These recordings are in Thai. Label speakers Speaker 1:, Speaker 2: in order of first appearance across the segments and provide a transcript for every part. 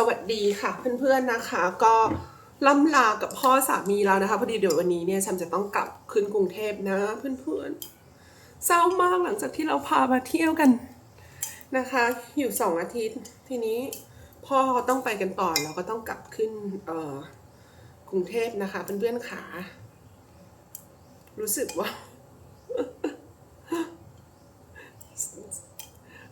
Speaker 1: สวัสดีค่ะเพื่อนๆนะคะ ก็ล่ำลากับพ่อสามีแล้วนะคะพอดีเดี๋ยววันนี้เนี่ยฉันจะต้องกลับขึ้นกรุงเทพนะเพื่อนๆเศร้ามากหลังจากที่เราพามาเที่ยวกันนะคะ อยู่สองอาทิตย์ ทีนี้พ่อเขาต้องไปกันต่อเราก็ต้องกลับขึ้นเอ่อกรุงเทพนะคะเพื่อนๆขารู้สึกว่า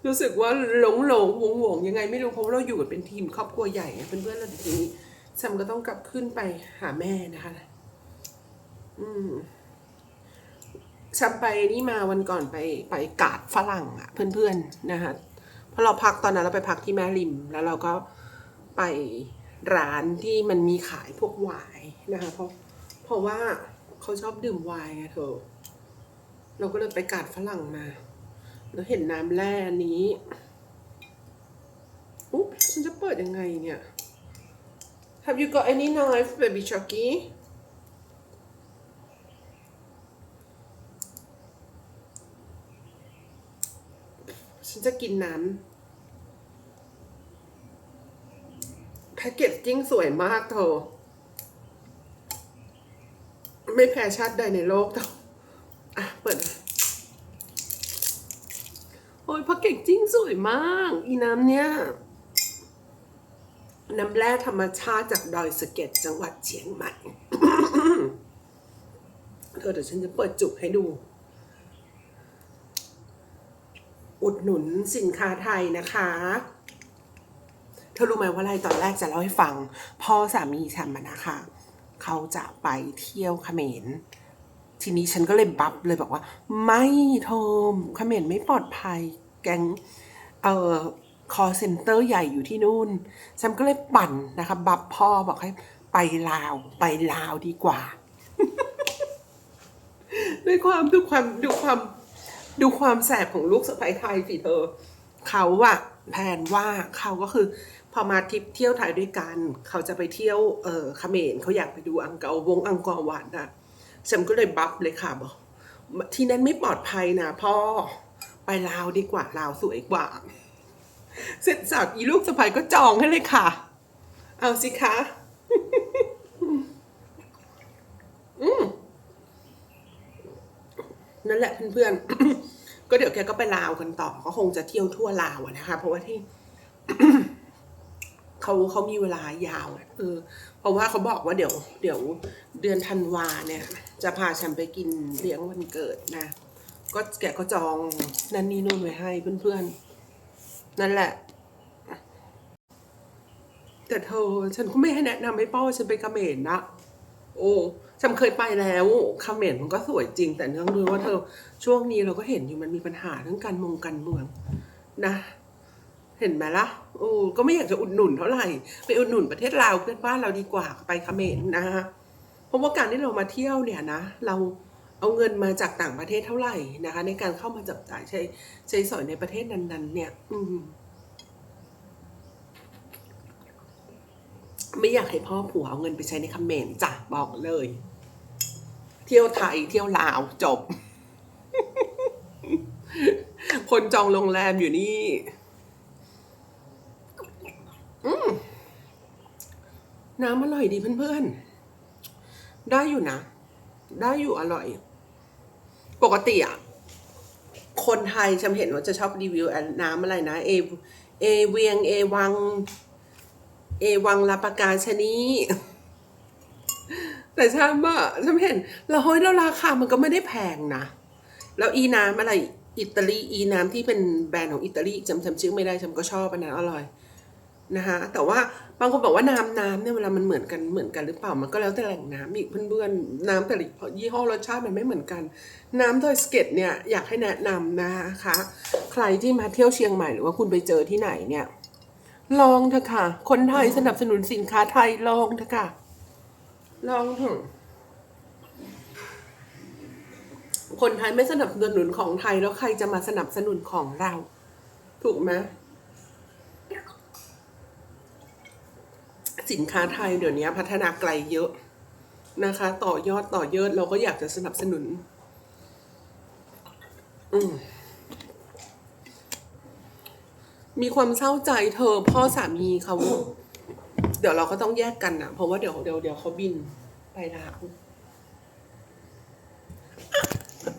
Speaker 1: รู้สึกว่าหลงหลงหวงหวงยังไงไม่รู้เพราะเราอยู่กันเป็นทีมครอบครัวใหญ่เพื่อนๆแล้วทีนี้ซัมก็ต้องกลับขึ้นไปหาแม่นะคะ อืมซัมไปนี่มาวันก่อนไปไปกาดฝรั่งอะเพื่อนๆนะคะเพราะเราพักตอนนั้นเราไปพักที่แม่ริม แล้วเราก็ไปร้านที่มันมีขายพวกไวน์นะคะ เพราะเพราะว่าเขาชอบดื่มไวน์ไงเธอเราก็เลยไปกาดฝรั่งมา แล้วเห็นน้ำแร่อันนี้อุ๊บฉันจะเปิดยังไงเนี่ย Have you got any knife baby Chucky ฉันจะกินน้ำแพ็กเกจจิ้งสวยมากเธอไม่แพ้ชาติใดในโลกเธออะ เปิด โอ้ยแพ็ กเกจจิ้งสวยมาก อีน้ำเนี่ยน้ำแร่ธรรมชาติจากดอยสะเก็ดจังหวัดเชียงใหม่ เธอเดี๋ยวฉันจะเปิดจุกให้ดู อุดหนุนสินค้าไทยนะคะ เธอรู้ไหมว่าอะไรตอนแรกจะเล่าให้ฟัง พ่อสามีฉันมานะคะ เขาจะไปเที่ยวเขมรทีนี้ฉันก็เลยบัฟเลยบอกว่า ไม่โทมเขมรไม่ปลอดภัย แกงเอ่อคอเซ็นเตอร์ใหญ่อยู่ที่นู่นฉันก็เลยปั่นนะคะบัฟพ่อบอกให้ไปลาว ไปลาวดีกว่า ด้วยความดูความดูความดูความแสบของลูกสะใภ้ไทยสิเธอ เขาอะแผนว่าเขาก็คือ พอมาทริปเที่ยวไทยด้วยกัน เขาจะไปเที่ยวเออเขมรเขาอยากไปดูอังเกาวงอังกอร์วัดอะฉันก็เลยบัฟเลยค่ะบอกที่นั้นไม่ปลอดภัยนะพ่อ ไปลาวดีกว่าลาวสวยกว่า เสร็จจากอีลูกสะใภ้ก็จองให้เลยค่ะ เอาสิคะนั่นแหละเพื่อนๆ ก็เดี๋ยวแกก็ไปลาวกันต่อ ก็คงจะเที่ยวทั่วลาวนะคะ เพราะว่าที่เขาเขามีเวลายาวเออเพราะว่าเขาบอกว่าเดี๋ยว เดี๋ยวเดือนธันวาเนี่ย จะพาฉันไปกินเลี้ยงวันเกิดนะ ก็แกก็จองนั่นนี่นู่นไว้ให้เพื่อนๆ นั่นแหละ แต่เธอฉันก็ไม่ให้แนะนำให้ป้อฉันไปเขมรนะ โอ้ฉันเคยไปแล้วเขมรมันก็สวยจริง แต่เนื่องด้วยว่าเธอช่วงนี้เราก็เห็นอยู่มันมีปัญหาเรื่องการมงการเมืองนะเห็นไหมล่ะ โอ้ก็ไม่อยากจะอุดหนุนเท่าไหร่ ไปอุดหนุนประเทศลาวเพื่อนบ้านเราดีกว่าไปเขมรนะ เพราะว่าการที่เรามาเที่ยวเนี่ยนะ เรา เอาเงินมาจากต่างประเทศเท่าไหร่นะคะ ในการเข้ามาจับจ่ายใช้ใช้สอยในประเทศนั้น ๆ เนี่ย อืมไม่อยากให้พ่อผัวเอาเงินไปใช้ในคอมเขมรจ้ะบอกเลย เที่ยวไทยเที่ยวลาวจบ คนจองโรงแรมอยู่นี่น้ำอร่อยดีเพื่อนๆ ได้อยู่นะ ได้อยู่อร่อย ปกติอะคนไทยฉันเห็นว่าจะชอบรีวิวน้ำอะไรนะเอเอเวียงเอวัง เอวังลาปากาชนีแต่ฉันอะฉันเห็นแล้วเฮ้ยแล้วราคามันก็ไม่ได้แพงนะ แล้วอีน้ำอะไรอิตาลีอีน้ำที่เป็นแบรนด์ของอิตาลีจำจำชื่อไม่ได้ฉันก็ชอบอันนั้นอร่อย นะคะแต่ว่าบางคนบอกว่าน้ำน้ำเนี่ยเวลามันเหมือนกันเหมือนกันหรือเปล่ามันก็แล้วแต่แหล่งน้ำอีกเพื่อนๆน้ำแต่ละยี่ห้อรสชาติมันไม่เหมือนกัน น้ำดอยสเก็ตเนี่ยอยากให้แนะนำนะคะใครที่มาเที่ยวเชียงใหม่หรือว่าคุณไปเจอที่ไหนเนี่ย ลองเถอะค่ะ คนไทยสนับสนุนสินค้าไทยลองเถอะค่ะ ลองเถอะคนไทยไม่สนับสนุนของไทยแล้วใครจะมาสนับสนุนของเรา ถูกไหม สินค้าไทยเดี๋ยวนี้พัฒนาไกลเยอะนะคะ ต่อยอดต่อยอดเราก็อยากจะสนับสนุนอืมมีความเศร้าใจเธอพ่อสามีเขาเดี๋ยวเราก็ต้องแยกกันนะเพราะว่าเดี๋ยวเดี๋ยวเดี๋ยวเขาบินไปลาว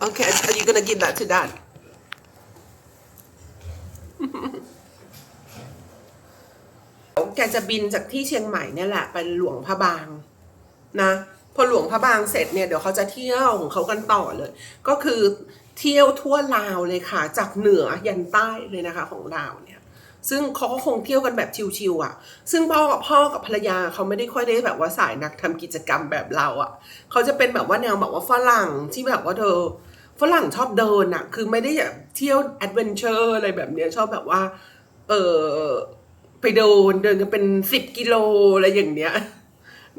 Speaker 1: โอเค are you gonna give that to dad แกจะบินจากที่เชียงใหม่เนี่ยแหละไปหลวงพระบางนะพอหลวงพระบางเสร็จเนี่ยเดี๋ยวเขาจะเที่ยวของเขากันต่อเลย ก็คือเที่ยวทั่วลาวเลยค่ะ จากเหนือยันใต้เลยนะคะของลาวเนี่ย ซึ่งเขาก็คงเที่ยวกันแบบชิวๆอะ ซึ่งพ่อกับพ่อกับภรรยาเขาไม่ได้ค่อยได้แบบว่าสายนักทำกิจกรรมแบบเราอะเขาจะเป็นแบบว่าแนวแบบว่าฝรั่งที่แบบว่าเธอฝรั่งชอบเดินอะ คือไม่ได้แบบเที่ยวแอดเวนเจอร์อะไรแบบเนี้ยชอบแบบว่า เออ ไปเดินเดินกันเป็นสิบกิโลอะไรอย่างเนี้ย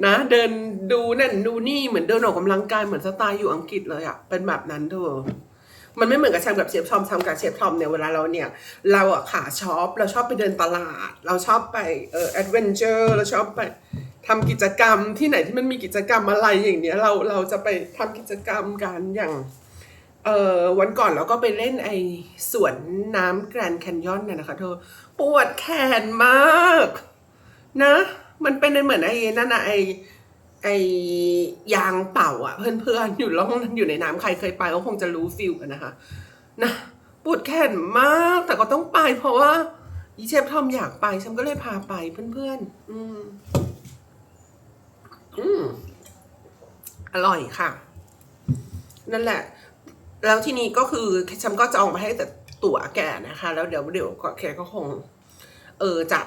Speaker 1: นะ เดินดูนั่นดูนี่เหมือนเดินออกกำลังกายเหมือนสไตล์อยู่อังกฤษเลยอะเป็นแบบนั้นเธอมันไม่เหมือนกับแชมกับเชฟทอมทำกับเชฟทอมเนี่ยเวลาเราเนี่ย เราอะขาช็อปเราชอบไปเดินตลาด เราชอบไปเออแอดเวนเจอร์เราชอบไปทำกิจกรรมที่ไหนที่มันมีกิจกรรมอะไรอย่างเนี้ยเราเราจะไปทำกิจกรรมกันอย่าง เออวันก่อนเราก็ไปเล่นไอสวนน้ำแกรนแคนยอนน่ะนะคะเธอปวดแขนมาก นะ มันเป็นเหมือนไอ้นั่นนะไอ้ไอ้ยางเป่าอะเพื่อนๆอยู่ล่องอยู่ในน้ำใครเคยไปก็คงจะรู้ฟิลกันนะคะ นะปวดแขนมากแต่ก็ต้องไปเพราะว่าอีเชฟทอมอยากไปฉันก็เลยพาไปเพื่อนๆ อืมอืมอร่อยค่ะ นั่นแหละ แล้วทีนี้ก็คือฉันก็จองไปให้แต่ตั๋วแกนะคะ แล้วเดี๋ยวเดี๋ยวแกก็คง เออจะ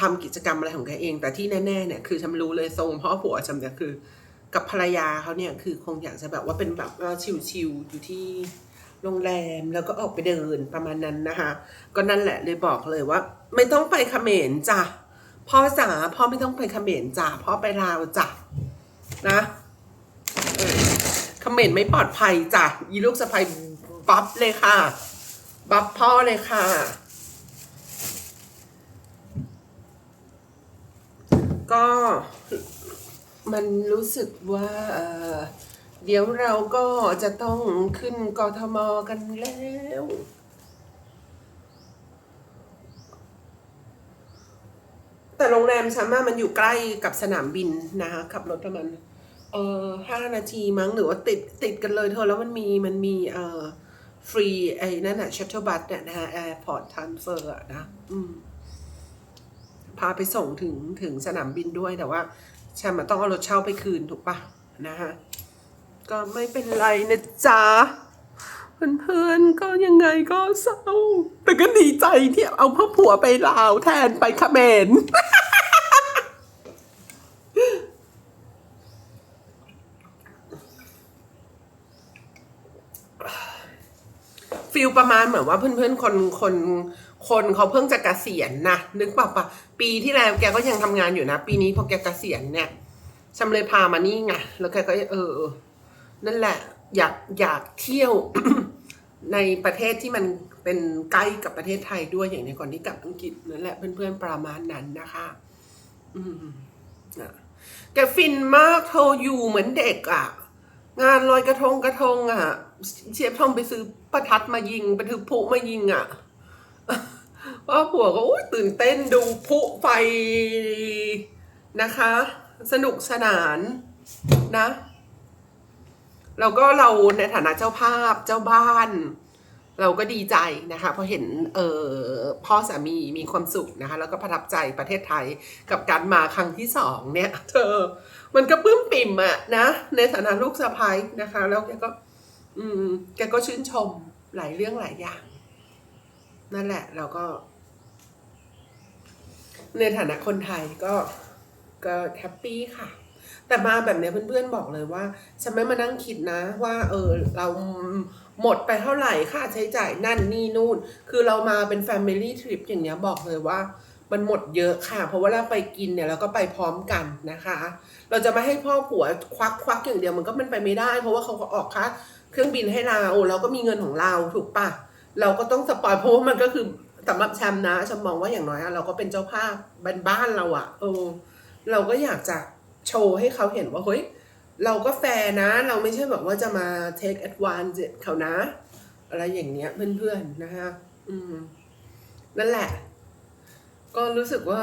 Speaker 1: ทำกิจกรรมอะไรของแกเอง แต่ที่แน่ๆเนี่ยคือฉันรู้เลยทรงพ่อผัวฉันเนี่ยคือ กับภรรยาเขาเนี่ยคือคงอยากจะแบบว่าเป็นแบบชิลๆอยู่ที่โรงแรมแล้วก็ออกไปเดินประมาณนั้นนะคะ ก็นั่นแหละเลยบอกเลยว่า ไม่ต้องไปเขมรจ้ะพ่อจ๋าพ่อไม่ต้องไปเขมรจ้ะพ่อไปลาวจ้ะนะ คอมเขมรไม่ปลอดภัยจ้ะยีลูกสะใภ้บัฟเลยค่ะ บัฟพ่อเลยค่ะ ก็มันรู้สึกว่าเดี๋ยวเราก็จะต้องขึ้นกทมกันแล้วแต่โรงแรมฉันว่ามันอยู่ใกล้กับสนามบินนะคะขับรถประมาณ เออห้านาทีมั้งหรือว่าติดติดกันเลยเธอแล้วมันมีมันมีเอ่อฟรีไอ้นั่นอะชัตเทิลบัสเนี่ยนะฮะแอร์พอร์ตทรานเฟอร์นะอืมพาไปส่งถึงถึงสนามบินด้วยแต่ว่าแชมป์อะต้องเอารถเช่าไปคืนถูกปะนะฮะก็ไม่เป็นไรนะจ๊ะเพื่อนๆก็ยังไงก็เศร้า แต่ก็ดีใจที่เอาพ่อผัวไปลาวแทนไปเขมร ฟิลประมาณเหมือนว่าเพื่อนๆคนคนคนเขาเพิ่งจะเกษียณนะนึกเปล่าปะปีที่แล้วแกก็ยังทำงานอยู่นะ ปีนี้พอแกเกษียณเนี่ยฉันเลยพามานี่ไงแล้วแกก็เออ นั่นแหละ อยากอยากเที่ยวในประเทศที่มันเป็นใกล้กับประเทศไทยด้วยอย่างในก่อนที่กลับอังกฤษนั่นแหละเพื่อนๆประมาณนั้นนะคะ อืมนะแกฟินมากเธออยู่เหมือนเด็กอะ งานลอยกระทงกระทงอะ เชฟทอมไปซื้อประทัดมายิงไปถือพุมายิงอะว่าผัวก็ตื่นเต้นดูพุไฟนะคะ สนุกสนานนะเราก็เราในฐานะเจ้าภาพเจ้าบ้าน เราก็ดีใจนะคะเพราะเห็นเออพ่อสามีมีความสุขนะคะ แล้วก็ประทับใจประเทศไทยกับการมาครั้งที่สองเนี่ย เธอ มันก็ปลื้มปิ่มอะนะ ในฐานะลูกสะใภ้นะคะ แล้วแกก็ อืมแกก็ชื่นชมหลายเรื่องหลายอย่าง นั่นแหละ เราก็ ในฐานะคนไทยก็ก็แฮปปี้ค่ะ แต่มาแบบนี้เพื่อนๆบอกเลยว่า ฉันไม่มานั่งคิดนะ ว่า เออ เราหมดไปเท่าไหร่ค่าใช้จ่ายนั่นนี่นู่น คือเรามาเป็น Family Trip อย่างเงี้ยบอกเลยว่ามันหมดเยอะค่ะ เพราะว่าเราไปกินเนี่ยเราก็ไปพร้อมกันนะคะ เราจะมาให้พ่อผัวควักควักอย่างเดียวมันก็เป็นไปไม่ได้ เพราะว่าเขาก็ออกค่า เครื่องบินให้เราเราก็มีเงินของเราถูกปะเราก็ต้องสปอยเพราะว่ามันก็คือสำหรับแชมป์นะแชมป์มองว่าอย่างน้อยอะเราก็เป็นเจ้าภาพบ้านบ้านเราอะเออ เราก็อยากจะโชว์ให้เขาเห็นว่าเฮ้ยเราก็แฟร์นะ เราไม่ใช่แบบว่าจะมา take advantage เขานะ อะไรอย่างเงี้ยเพื่อนๆนะฮะอืมนั่นแหละ ก็รู้สึกว่า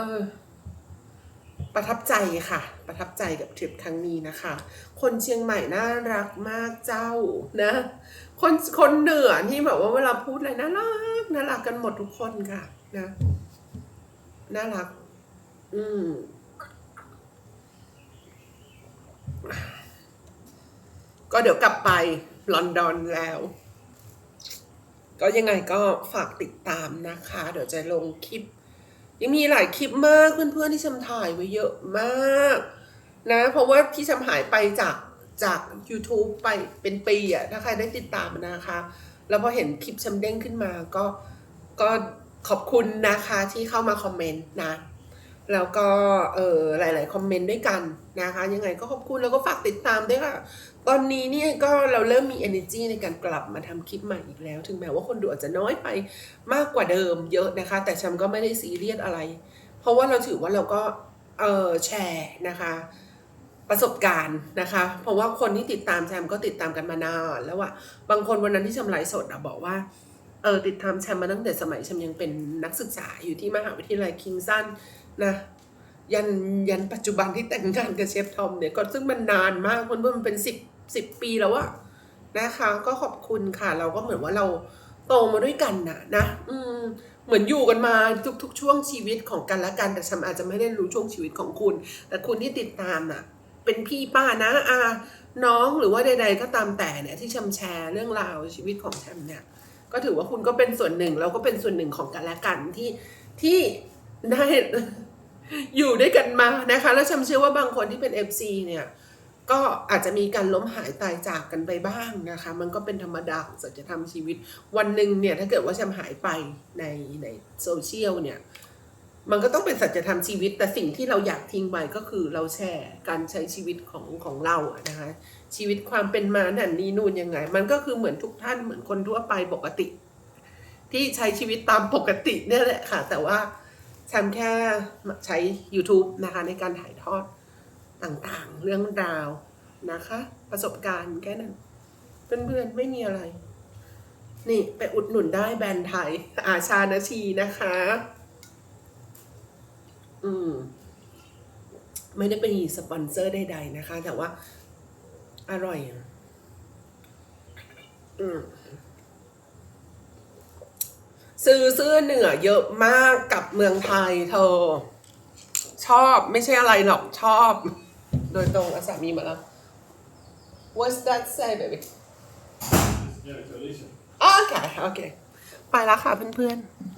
Speaker 1: ประทับใจค่ะ ประทับใจกับทริปครั้งนี้นะคะ คนเชียงใหม่น่ารักมากเจ้านะ คนคนเหนือที่แบบว่าเวลาพูดอะไรน่ารักน่ารักกันหมดทุกคนค่ะนะน่ารัก อืมก็เดี๋ยวกลับไปลอนดอนแล้ว ก็ยังไงก็ฝากติดตามนะคะ เดี๋ยวจะลงคลิป ยังมีหลายคลิปมากเพื่อนๆที่ชำถ่ายไว้เยอะมาก นะ เพราะว่าที่ชำหายไปจากจาก YouTube ไปเป็นปีอะถ้าใครได้ติดตามนะคะ แล้วพอเห็นคลิปชำเด้งขึ้นมาก็ก็ขอบคุณนะคะที่เข้ามาคอมเมนต์นะ แล้วก็เออหลาย ๆ คอมเมนต์ด้วยกันนะคะ ยังไงก็ขอบคุณแล้วก็ฝากติดตามด้วยค่ะ ตอนนี้เนี่ยก็เราเริ่มมี energy ในการกลับมาทำคลิปใหม่อีกแล้ว ถึงแม้ว่าคนดูอาจจะน้อยไปมากกว่าเดิมเยอะนะคะ แต่ฉันก็ไม่ได้ซีเรียสอะไร เพราะว่าเราถือว่าเราก็เออแชร์นะคะประสบการณ์นะคะ เพราะว่าคนที่ติดตามแชมก็ติดตามกันมานานแล้วอะบางคนวันนั้นที่แชมไลฟ์สดอะบอกว่าเออติดตามแชมมาตั้งแต่สมัยแชมยังเป็นนักศึกษาอยู่ที่มหาวิทยาลัยคิงสัน นะยันยันปัจจุบันที่แต่งงานกับเชฟทอมเนี่ยก็ซึ่งมันนานมากเพื่อนๆมันเป็นสิบสิบปีแล้วอะนะคะก็ขอบคุณค่ะ เราก็เหมือนว่าเราโตมาด้วยกันนะนะอืมเหมือนอยู่กันมาทุก ๆ ช่วงชีวิตของกันและกัน แต่ฉันอาจจะไม่ได้รู้ช่วงชีวิตของคุณ แต่คุณที่ติดตามน่ะ เป็นพี่ป้านะอาน้องหรือว่าใด ๆ ก็ตามแต่เนี่ยที่แชมแชร์เรื่องราวชีวิตของแชมเนี่ยก็ถือว่าคุณก็เป็นส่วนหนึ่งเราก็เป็นส่วนหนึ่งของกันและกันที่ที่ ได้อยู่ด้วยกันมานะคะ แล้วฉันเชื่อว่าบางคนที่เป็น FC เนี่ยก็อาจจะมีการล้มหายตายจากกันไปบ้างนะคะ มันก็เป็นธรรมดาของสัจธรรมชีวิต วันหนึ่งเนี่ยถ้าเกิดว่าแชมหายไปในในโซเชียลเนี่ยมันก็ต้องเป็นสัจธรรมชีวิต แต่สิ่งที่เราอยากทิ้งไว้ก็คือเราแชร์การใช้ชีวิตของของเราอะนะคะ ชีวิตความเป็นมานั่นนี่นู่นยังไง มันก็คือเหมือนทุกท่านเหมือนคนทั่วไปปกติ ที่ใช้ชีวิตตามปกติเนี่ยแหละค่ะ แต่ว่า แชมแค่ใช้ YouTube นะคะในการถ่ายทอดต่างๆ เรื่องราวนะคะ ประสบการณ์แค่นั้น เพื่อนๆไม่มีอะไร นี่ไปอุดหนุนได้แบรนด์ไทย อาชานาชีนะคะ อืม ไม่ได้เป็นสปอนเซอร์ใดๆนะคะ แต่ว่าอร่อย อืม ซื้อเสื้อเหนือเยอะมากกับเมืองไทยเธอ ชอบไม่ใช่อะไรหรอกชอบ โดยตรงอาสามีมาแล้ว What's that say baby
Speaker 2: Yeah, it's Alicia.
Speaker 1: โอเคโอเคไปแล้วค่ะเพื่อนๆ